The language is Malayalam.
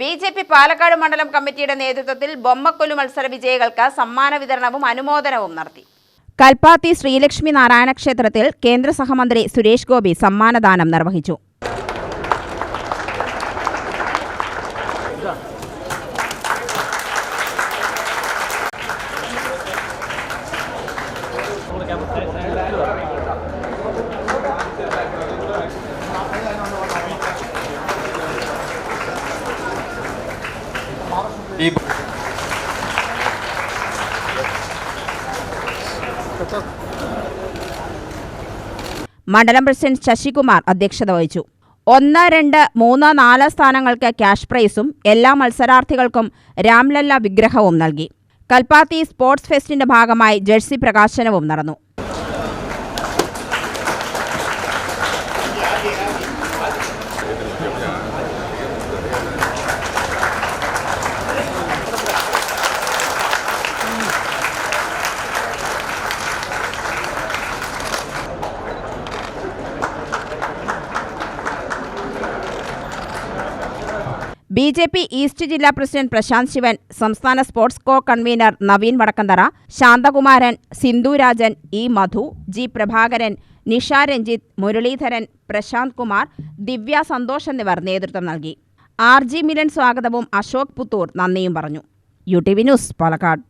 ബി ജെ പി പാലക്കാട് മണ്ഡലം കമ്മിറ്റിയുടെ നേതൃത്വത്തിൽ ബൊമ്മക്കൊല്ലു മത്സര വിജയികൾക്ക് സമ്മാന വിതരണവും അനുമോദനവും നടത്തി. കൽപ്പാത്തി ശ്രീലക്ഷ്മി നാരായണ ക്ഷേത്രത്തിൽ കേന്ദ്ര സഹമന്ത്രി സുരേഷ് ഗോപി സമ്മാനദാനം നിർവഹിച്ചു. മണ്ഡലം പ്രസിഡന്റ് ശശികുമാർ അധ്യക്ഷത വഹിച്ചു. ഒന്ന് രണ്ട് മൂന്ന് നാല് സ്ഥാനങ്ങൾക്ക് ക്യാഷ് പ്രൈസും എല്ലാ മത്സരാർത്ഥികൾക്കും രാംലല്ല വിഗ്രഹവും നൽകി. കൽപ്പാത്തി സ്പോർട്സ് ഫെസ്റ്റിന്റെ ഭാഗമായി ജേഴ്സി പ്രകാശനവും നടന്നു. ബി ജെ പി ഈസ്റ്റ് ജില്ലാ പ്രസിഡന്റ് പ്രശാന്ത് ശിവൻ സംസ്ഥാന sports co convener Naveen Vadakkanthara Santhakumaran Sindhurajan E Madhu G Prabhakaran Nisha Ranjith Muraleedharan Prashanth Kumar Divya Santhosh എന്നിവർ നേതൃത്വം നൽകി. ആർ ജി മിലൻ സ്വാഗതവും അശോക് പുത്തൂർ നന്ദിയും പറഞ്ഞു. U T V news Palakkad.